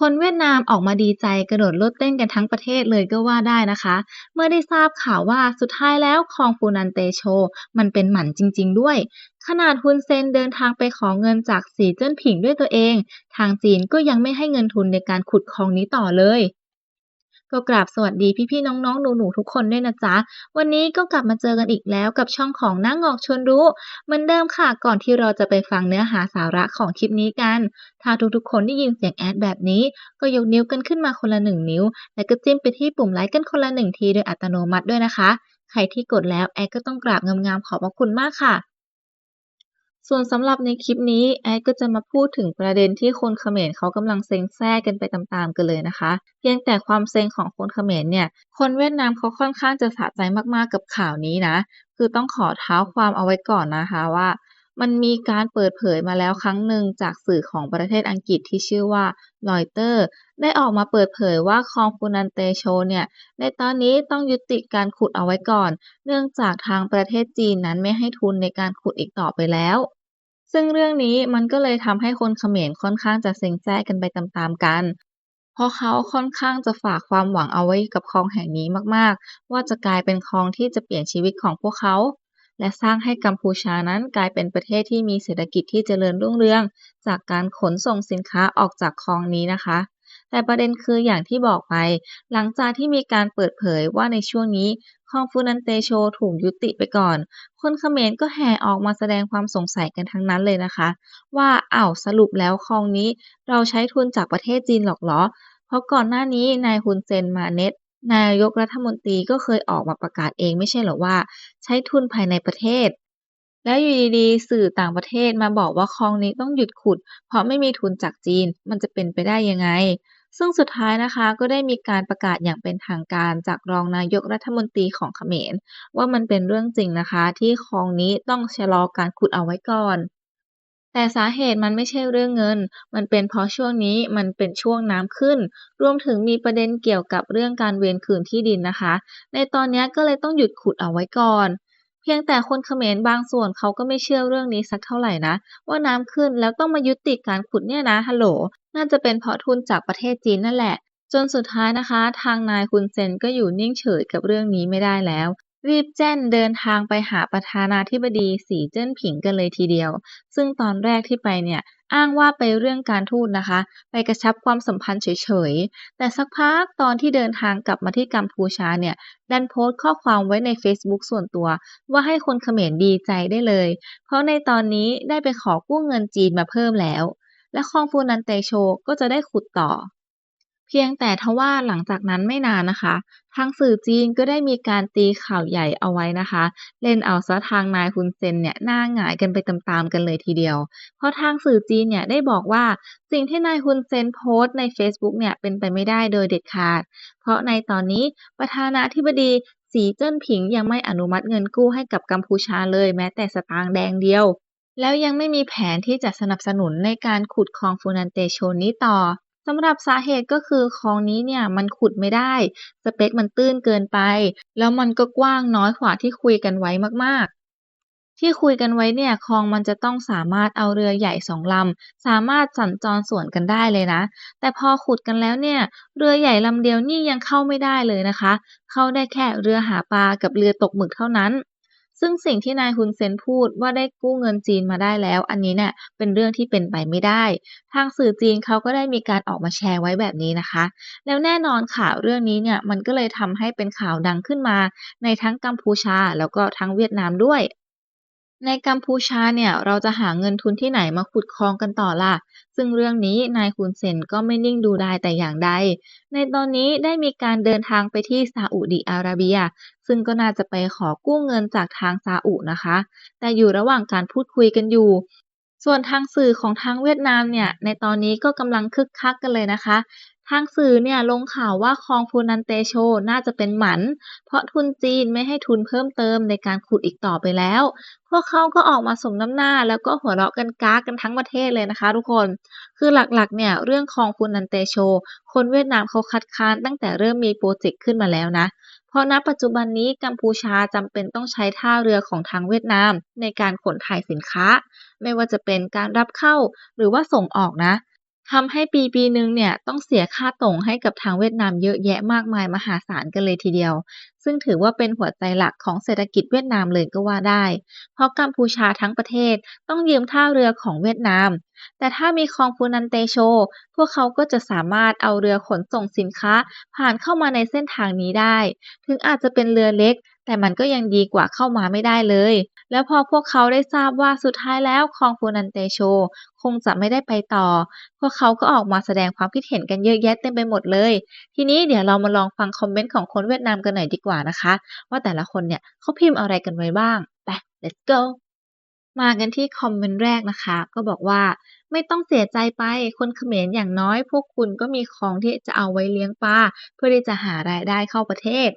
คนเวียดนามออกมาดีใจกระโดดโลดเต้นกันทั้งประเทศเลยก็ว่าได้นะคะ เมื่อได้ทราบข่าวว่าสุดท้ายแล้วคลองฟูนันเตโช มันเป็นหมันจริง ๆ ด้วย ขนาดฮุนเซนเดินทางไปขอเงินจากสีเจิ้นผิงด้วยตัวเอง ทางจีนก็ยังไม่ให้เงินทุนในการขุดคลองนี้ต่อเลย ก็กราบสวัสดีพี่ๆน้องๆหนูๆทุกคนด้วยนะจ๊ะ วันนี้ก็กลับมาเจอกันอีกแล้วกับช่องของนั่งออกชวนรู้ เหมือนเดิมค่ะก่อนที่เราจะไปฟังเนื้อหาสาระของคลิปนี้กัน ถ้าทุกๆคนได้ยินเสียงแอดแบบนี้ ก็ยกนิ้วกันขึ้นมาคนละหนึ่งนิ้ว แล้วก็จิ้มไปที่ปุ่มไลค์กันคนละหนึ่งทีโดยอัตโนมัติด้วยนะคะ ใครที่กดแล้วแอดก็ต้องกราบงามๆขอบพระคุณมากค่ะ ส่วนสำหรับในคลิปนี้แอดก็จะมาพูดถึงประเด็นที่คนเขมรเขากำลังเซ็งแซ่กันไปตามๆกันเลยนะคะ เพียงแต่ความเซ็งของคนเขมรเนี่ย คนเวียดนามเขาค่อนข้างจะสะใจมากๆกับข่าวนี้นะ คือต้องขอเท้าความเอาไว้ก่อนนะคะว่า มันมีการเปิดเผยมาแล้วครั้งหนึ่งจากสื่อของประเทศอังกฤษที่ชื่อว่าลอยเตอร์ได้ออกมาเปิดเผยว่าคลองฟูนันเตโชเนี่ย ในตอนนี้ต้องยุติการขุดเอาไว้ก่อน เนื่องจากทางประเทศจีนนั้นไม่ให้ทุนในการขุดอีกต่อไปแล้ว ซึ่งเรื่องนี้มันก็เลยทำให้คนเขมรค่อนข้างจะเซ็งแซ่กันไปตามๆกันเพราะเขาค่อนข้างจะฝากความหวังเอาไว้กับคลองแห่งนี้มากๆ ว่าจะกลายเป็นคลองที่จะเปลี่ยนชีวิตของพวกเขา และสร้างให้กัมพูชานั้นกลายเป็นประเทศที่มีเศรษฐกิจที่เจริญรุ่งเรือง จากการขนส่งสินค้าออกจากคลองนี้นะคะ แต่ประเด็นคืออย่างที่บอกไป หลังจากที่มีการเปิดเผยว่าในช่วงนี้คลองฟูนันเตโชถูกยุติไปก่อน คนเขมรก็แห่ออกมาแสดงความสงสัยกันทั้งนั้นเลยนะคะ ว่าอ้าวสรุปแล้วคลองนี้เราใช้ทุนจากประเทศจีนหรอกหรอ เพราะก่อนหน้านี้นายฮุนเซนมาเน็ต นายกรัฐมนตรีก็เคยออกมาประกาศเองไม่ใช่หรอว่า ใช้ทุนภายในประเทศ แล้วอยู่ดีๆ สื่อต่างประเทศมาบอกว่าคลองนี้ต้องหยุดขุด เพราะไม่มีทุนจากจีนมันจะเป็นไปได้ยังไง ซึ่งสุดท้ายนะคะก็ได้มีการประกาศอย่างเป็นทางการจากรองนายกรัฐมนตรีของเขมร ว่ามันเป็นเรื่องจริงนะคะ ที่คลองนี้ต้องชะลอการขุดเอาไว้ก่อน แต่สาเหตุมันไม่ใช่เรื่องเงิน มันเป็นเพราะช่วงนี้มันเป็นช่วงน้ำขึ้น รวมถึงมีประเด็นเกี่ยวกับเรื่องการเวียนคืนที่ดินนะคะ ในตอนนี้ก็เลยต้องหยุดขุดเอาไว้ก่อน เพียงแต่คนเขมรบางส่วนเขาก็ไม่เชื่อเรื่องนี้สักเท่าไหร่นะ ว่าน้ำขึ้นแล้วต้องมายุติการขุดเนี่ยนะฮัลโหล น่าจะเป็นเพราะทุนจากประเทศจีนนั่นแหละ จนสุดท้ายนะคะ ทางนายคุณเซนก็อยู่นิ่งเฉยกับเรื่องนี้ไม่ได้แล้ว รีบแจ้นเดินทางไปหาประธานาธิบดีสีเจิ้นผิงกันเลยทีเดียว ซึ่งตอนแรกที่ไปเนี่ยอ้างว่าไปเรื่องการทูตนะคะ ไปกระชับความสัมพันธ์เฉยๆ แต่สักพักตอนที่เดินทางกลับมาที่กัมพูชาเนี่ย ดันโพสต์ข้อความไว้ใน Facebook ส่วนตัว ว่าให้คนเขมรดีใจได้เลย เพราะในตอนนี้ได้ไปขอกู้เงินจีนมาเพิ่มแล้ว และคองฟูนันเตโชก็จะได้ขุดต่อ เพียงแต่ทว่าหลังจากนั้นไม่นานนะคะ ทางสื่อจีนก็ได้มีการตีข่าวใหญ่เอาไว้นะคะ เล่นเอาซะทางนายฮุนเซนเนี่ยหน้าหงายกันไปตามๆกันเลยทีเดียว เพราะทางสื่อจีนเนี่ยได้บอกว่าสิ่งที่นายฮุนเซนโพสต์ใน Facebook เนี่ยเป็นไปไม่ได้โดยเด็ดขาด เพราะในตอนนี้ประธานาธิบดีสีเจิ้นผิงยังไม่อนุมัติเงินกู้ให้กับกัมพูชาเลยแม้แต่สตางค์แดงเดียว แล้วยังไม่มีแผนที่จะสนับสนุนในการขุดคลองฟูนันเตโชนี้ต่อำหรับสาเหตุก็คือคลองนี้เนี่ยมันขุดไม่ได้ สเปคมันตื้นเกินไป แล้วมันก็กว้างน้อยกว่าที่คุยกันไว้มากๆ ที่คุยกันไว้เนี่ยคลองมันจะต้องสามารถเอาเรือใหญ่สองลำสามารถสัญจรสวนกันได้เลยนะ แต่พอขุดกันแล้วเนี่ยเรือใหญ่ลำเดียวนี่ยังเข้าไม่ได้เลยนะคะ เข้าได้แค่เรือหาปลากับเรือตกหมึกเท่านั้น ซึ่งสิ่งที่นายฮุนเซนพูดว่าได้กู้เงินจีนมาได้แล้ว อันนี้เนี่ยเป็นเรื่องที่เป็นไปไม่ได้ ทางสื่อจีนเขาก็ได้มีการออกมาแชร์ไว้แบบนี้นะคะ แล้วแน่นอนข่าวเรื่องนี้เนี่ยมันก็เลยทำให้เป็นข่าวดังขึ้นมา ในทั้งกัมพูชาแล้วก็ทั้งเวียดนามด้วย ในกัมพูชาเนี่ยเราจะหาเงินทุนที่ไหนมาขุดคลองกันต่อล่ะ ซึ่งเรื่องนี้นายคุนเซนก็ไม่นิ่งดูได้แต่อย่างใด ในตอนนี้ได้มีการเดินทางไปที่ซาอุดิอาระเบีย ซึ่งก็น่าจะไปขอกู้เงินจากทางซาอุนะคะ แต่อยู่ระหว่างการพูดคุยกันอยู่ ส่วนทางสื่อของทางเวียดนามเนี่ยในตอนนี้ก็กำลังคึกคักกันเลยนะคะ ทางสื่อเนี่ยลงข่าวว่าคลองฟูนันเตโชน่าจะเป็นหมัน เพราะทุนจีนไม่ให้ทุนเพิ่มเติมในการขุดอีกต่อไปแล้ว พวกเขาก็ออกมาสมน้ำหน้าแล้วก็หัวเราะกันก้ากันทั้งประเทศเลยนะคะ ทุกคน คือหลักๆเนี่ยเรื่องคลองฟูนันเตโช คนเวียดนามเขาคัดค้านตั้งแต่เริ่มมีโปรเจกต์ขึ้นมาแล้วนะเพราะณปัจจุบันนี้กัมพูชาจำเป็นต้องใช้ท่าเรือของทางเวียดนาม ในการขนถ่ายสินค้า ไม่ว่าจะเป็นการรับเข้าหรือว่าส่งออกนะ ทำให้ปีปีหนึ่งเนี่ยต้องเสียค่าตั๋งให้กับทางเวียดนามเยอะแยะมากมายมหาศาลกันเลยทีเดียวซึ่งถือว่าเป็นหัวใจหลักของเศรษฐกิจเวียดนามเลยก็ว่าได้ เพราะกัมพูชาทั้งประเทศต้องยืมท่าเรือของเวียดนาม แต่ถ้ามีคลองฟูนันเตโช พวกเขาก็จะสามารถเอาเรือขนส่งสินค้า ผ่านเข้ามาในเส้นทางนี้ได้ ถึงอาจจะเป็นเรือเล็ก แต่มันก็ยังดีกว่าเข้ามาไม่ได้เลย แล้วพอพวกเขาได้ทราบว่าสุดท้ายแล้วคลองฟูนันเตโช คงจะไม่ได้ไปต่อ พวกเขาก็ออกมาแสดงความคิดเห็นกันเยอะแยะเต็มไปหมดเลย ทีนี้เดี๋ยวเรามาลองฟังคอมเมนต์ของคนเวียดนามกันหน่อยดีกว่าว่านะคะ ว่าแต่ละคนเนี่ยเขาพิมพ์อะไรกันไว้บ้าง ไป let's go มากันที่คอมเมนต์แรกนะคะ ก็บอกว่าไม่ต้องเสียใจไป คนเขมรอย่างน้อย พวกคุณก็มีของที่จะเอาไว้เลี้ยงปลาเพื่อที่จะหารายได้เข้าประเทศ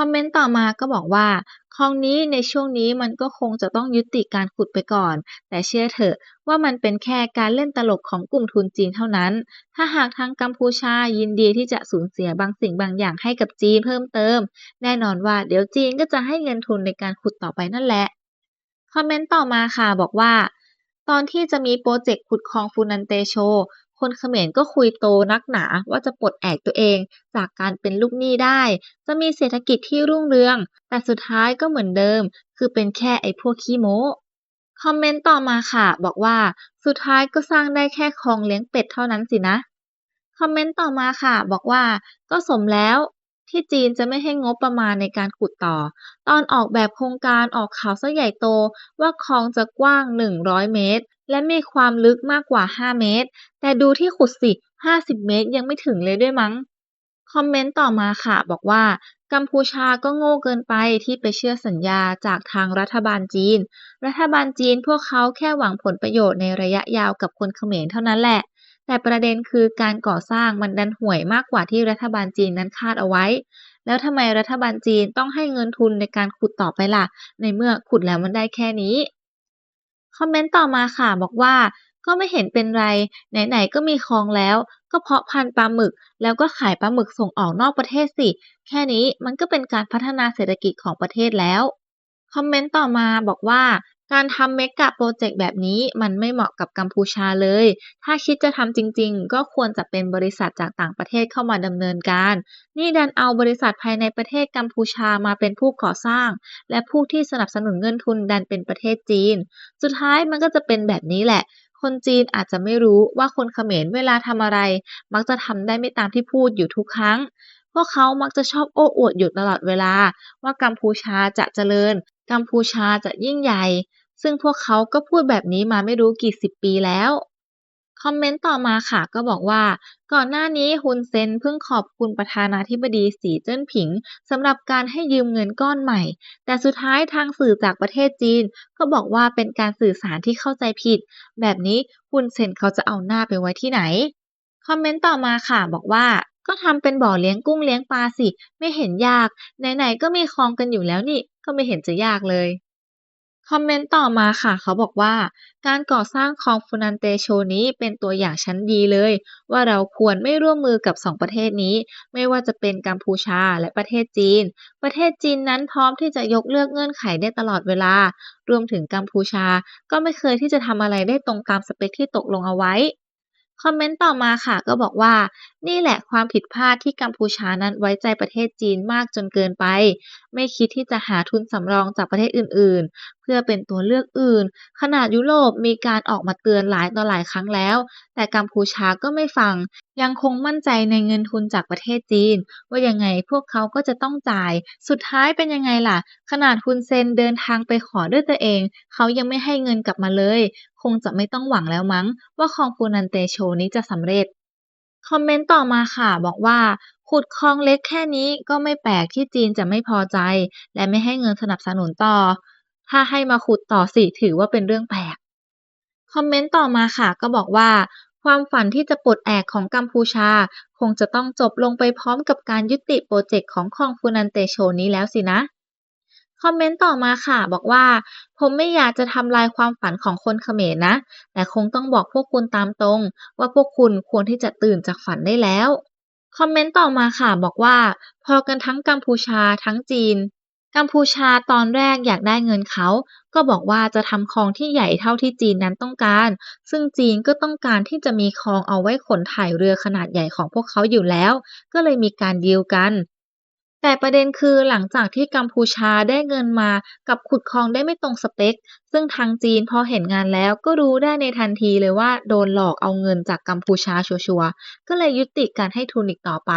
คอมเมนต์ต่อมาก็บอกว่า คลองนี้ในช่วงนี้มันก็คงจะต้องยุติการขุดไปก่อน แต่เชื่อเถอะว่ามันเป็นแค่การเล่นตลกของกลุ่มทุนจีนเท่านั้น ถ้าหากทางกัมพูชายินดีที่จะสูญเสียบางสิ่งบางอย่างให้กับจีนเพิ่มเติม แน่นอนว่าเดี๋ยวจีนก็จะให้เงินทุนในการขุดต่อไปนั่นแหละ คอมเมนต์ต่อมาค่ะบอกว่า ตอนที่จะมีโปรเจกต์ขุดคลองฟูนันเตโช คนเขมรก็คุยโตนักหนาว่าจะปลดแอกตัวเองจากการเป็นลูกหนี้ได้ จะมีเศรษฐกิจที่รุ่งเรือง แต่สุดท้ายก็เหมือนเดิม คือเป็นแค่ไอ้พวกขี้โม้คอมเมนต์ต่อมาค่ะ บอกว่าสุดท้ายก็สร้างได้แค่คลองเลี้ยงเป็ดเท่านั้นสินะ คอมเมนต์ต่อมาค่ะ บอกว่าก็สมแล้วที่จีนจะไม่ให้งบประมาณในการขุดต่อ ตอนออกแบบโครงการออกข่าวซะใหญ่โตว่าคลองจะกว้าง 100 เมตร และมีความลึกมากกว่า 5 เมตร แต่ดูที่ขุดสิ 50 เมตรยังไม่ถึงเลยด้วยมั้ง คอมเมนต์ต่อมาค่ะ บอกว่า กัมพูชาก็โง่เกินไปที่ไปเชื่อสัญญาจากทางรัฐบาลจีน รัฐบาลจีนพวกเขาแค่หวังผลประโยชน์ในระยะยาวกับคนเขมรเท่านั้นแหละ แต่ประเด็นคือการก่อสร้างมันดันห่วยมากกว่าที่รัฐบาลจีนนั้นคาดเอาไว้ แล้วทำไมรัฐบาลจีนต้องให้เงินทุนในการขุดต่อไปล่ะ ในเมื่อขุดแล้วมันได้แค่นี้ คอมเมนต์ต่อมาค่ะบอกว่า ก็ไม่เห็นเป็นไร ไหนๆก็มีคลองแล้ว ก็เพาะพันธุ์ปลาหมึก แล้วก็ขายปลาหมึกส่งออกนอกประเทศสิ แค่นี้มันก็เป็นการพัฒนาเศรษฐกิจของประเทศแล้ว คอมเมนต์ต่อมาบอกว่า การทำเมกะโปรเจกต์แบบนี้มันไม่เหมาะกับกัมพูชาเลย ถ้าคิดจะทำจริงๆ ก็ควรจะเป็นบริษัทจากต่างประเทศเข้ามาดำเนินการ นี่ดันเอาบริษัทภายในประเทศกัมพูชามาเป็นผู้ก่อสร้าง และผู้ที่สนับสนุนเงินทุนดันเป็นประเทศจีน สุดท้ายมันก็จะเป็นแบบนี้แหละ คนจีนอาจจะไม่รู้ว่าคนเขมรเวลาทำอะไร มักจะทำได้ไม่ตามที่พูดอยู่ทุกครั้ง พวกเขามักจะชอบโอ้อวดอยู่ตลอดเวลา ว่ากัมพูชาจะเจริญ กัมพูชาจะยิ่งใหญ่ ซึ่งพวกเขาก็พูดแบบนี้มาไม่รู้กี่สิบปีแล้ว คอมเมนต์ต่อมาค่ะก็บอกว่า ก่อนหน้านี้ฮุนเซนเพิ่งขอบคุณประธานาธิบดีสีเจิ้นผิงสำหรับการให้ยืมเงินก้อนใหม่ แต่สุดท้ายทางสื่อจากประเทศจีน ก็บอกว่าเป็นการสื่อสารที่เข้าใจผิด แบบนี้ฮุนเซนเขาจะเอาหน้าไปไว้ที่ไหน คอมเมนต์ต่อมาค่ะบอกว่า ก็ทำเป็นบ่อเลี้ยงกุ้งเลี้ยงปลาสิ ไม่เห็นยาก ไหนๆก็มีคลองกันอยู่แล้วนี่ ก็ไม่เห็นจะยากเลย คอมเมนต์ต่อมาค่ะ เขาบอกว่า การก่อสร้างคลองฟูนันเตโชนี้เป็นตัวอย่างชั้นดีเลย ว่าเราควรไม่ร่วมมือกับสองประเทศนี้ ไม่ว่าจะเป็นกัมพูชาและประเทศจีน ประเทศจีนนั้นพร้อมที่จะยกเลิกเงื่อนไขได้ตลอดเวลา รวมถึงกัมพูชา ก็ไม่เคยที่จะทำอะไรได้ตรงตามสเปคที่ตกลงเอาไว้ คอมเมนต์ต่อมาค่ะก็บอกว่า นี่แหละความผิดพลาดที่กัมพูชานั้นไว้ใจประเทศจีนมากจนเกินไป ไม่คิดที่จะหาทุนสำรองจากประเทศอื่นๆเพื่อเป็นตัวเลือกอื่น ขนาดยุโรปมีการออกมาเตือนหลายต่อหลายครั้งแล้ว แต่กัมพูชาก็ไม่ฟัง ยังคงมั่นใจในเงินทุนจากประเทศจีน ว่ายังไงพวกเขาก็จะต้องจ่าย สุดท้ายเป็นยังไงล่ะ ขนาดฮุนเซนเดินทางไปขอด้วยตัวเอง เขายังไม่ให้เงินกลับมาเลย คงจะไม่ต้องหวังแล้วมั้ง ว่าคองฟูนันเตโชนี้จะสำเร็จคอมเมนต์ต่อมาค่ะบอกว่า ขุดคลองเล็กแค่นี้ก็ไม่แปลกที่จีนจะไม่พอใจ และไม่ให้เงินสนับสนุนต่อ ถ้าให้มาขุดต่อสิถือว่าเป็นเรื่องแปลก คอมเมนต์ต่อมาค่ะ ก็บอกว่า ความฝันที่จะปลดแอกของกัมพูชา คงจะต้องจบลงไปพร้อมกับการยุติโปรเจกต์ของคองฟูนันเตโชนี้แล้วสินะ คอมเมนต์ต่อมาค่ะ บอกว่า ผมไม่อยากจะทำลายความฝันของคนเขมรนะ แต่คงต้องบอกพวกคุณตามตรง ว่าพวกคุณควรที่จะตื่นจากฝันได้แล้วคอมเมนต์ต่อมาค่ะบอกว่า พอกันทั้งกัมพูชาทั้งจีน กัมพูชาตอนแรกอยากได้เงินเขา ก็บอกว่าจะทำคลองที่ใหญ่เท่าที่จีนนั้นต้องการ ซึ่งจีนก็ต้องการที่จะมีคลองเอาไว้ขนถ่ายเรือขนาดใหญ่ของพวกเขาอยู่แล้ว ก็เลยมีการดีลกัน แต่ประเด็นคือหลังจากที่กัมพูชาได้เงินมากับขุดคลองได้ไม่ตรงสเปค ซึ่งทางจีนพอเห็นงานแล้วก็รู้ได้ในทันทีเลยว่าโดนหลอกเอาเงินจากกัมพูชาชัวร์ๆก็เลยยุติการให้ทุนอีกต่อไป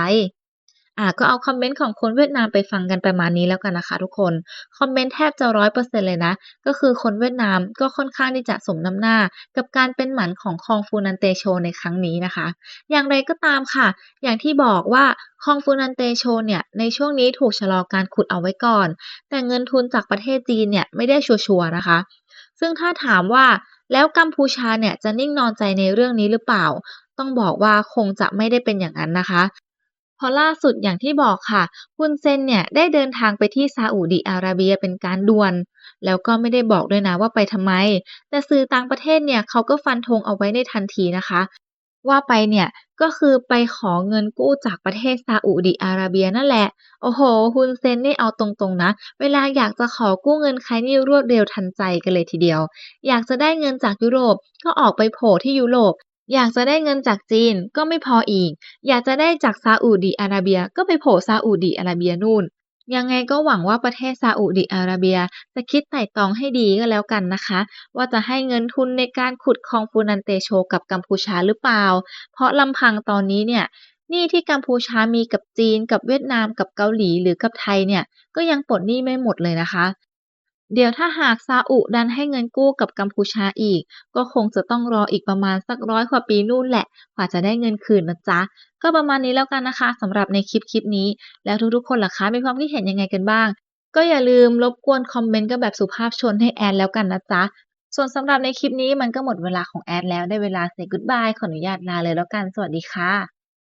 อ่าก็เอาคอมเมนต์ของคนเวียดนามไปฟังกันประมาณนี้แล้วกันนะคะทุกคน คอมเมนต์แทบจะร้อยเปอร์เซ็นต์เลยนะ ก็คือคนเวียดนามก็ค่อนข้างที่จะสมน้ำหน้า กับการเป็นหมันของคลองฟูนันเตโชในครั้งนี้นะคะ อย่างไรก็ตามค่ะ อย่างที่บอกว่าคลองฟูนันเตโชเนี่ยในช่วงนี้ถูกชะลอการขุดเอาไว้ก่อน แต่เงินทุนจากประเทศจีนเนี่ยไม่ได้ชัวร์นะคะ ซึ่งถ้าถามว่าแล้วกัมพูชาเนี่ยจะนิ่งนอนใจในเรื่องนี้หรือเปล่า ต้องบอกว่าคงจะไม่ได้เป็นอย่างนั้นนะคะ เพราะล่าสุดอย่างที่บอกค่ะฮุนเซนเนี่ยได้เดินทางไปที่ซาอุดิอาระเบียเป็นการด่วน แล้วก็ไม่ได้บอกด้วยนะว่าไปทำไม แต่สื่อต่างประเทศเนี่ยเขาก็ฟันธงเอาไว้ในทันทีนะคะ ว่าไปเนี่ยก็คือไปขอเงินกู้จากประเทศซาอุดิอาระเบียนั่นแหละ โอ้โหฮุนเซนนี่เอาตรงๆนะ เวลาอยากจะขอกู้เงินใครนี่รวดเร็วทันใจกันเลยทีเดียว อยากจะได้เงินจากยุโรปก็ออกไปโผล่ที่ยุโรป อยากจะได้เงินจากจีนก็ไม่พออีก อยากจะได้จากซาอุดิอาระเบียก็ไปโผล่ซาอุดิอาระเบียนู่น ยังไงก็หวังว่าประเทศซาอุดิอาระเบียจะคิดไต่ตองให้ดีก็แล้วกันนะคะ ว่าจะให้เงินทุนในการขุดคลองฟูนันเตโชกับกัมพูชาหรือเปล่า เพราะลำพังตอนนี้เนี่ยหนี้ที่กัมพูชามีกับจีนกับเวียดนามกับเกาหลีหรือกับไทยเนี่ยก็ยังปลดหนี้ไม่หมดเลยนะคะ เดี๋ยวถ้าหากซาอุดันให้เงินกู้กับกัมพูชาอีก ก็คงจะต้องรออีกประมาณสักร้อยกว่าปีนู่นแหละ กว่าจะได้เงินคืนนะจ๊ะ ก็ประมาณนี้แล้วกันนะคะสำหรับในคลิปคลิปนี้ แล้วทุกๆคนล่ะคะมีความคิดเห็นยังไงกันบ้าง ก็อย่าลืมรบกวนคอมเมนต์กันแบบสุภาพชนให้แอนแล้วกันนะจ๊ะส่วนสำหรับในคลิปนี้มันก็หมดเวลาของแอดแล้วได้เวลา say goodbye ขออนุญาตลาเลยแล้วกัน สวัสดีค่ะ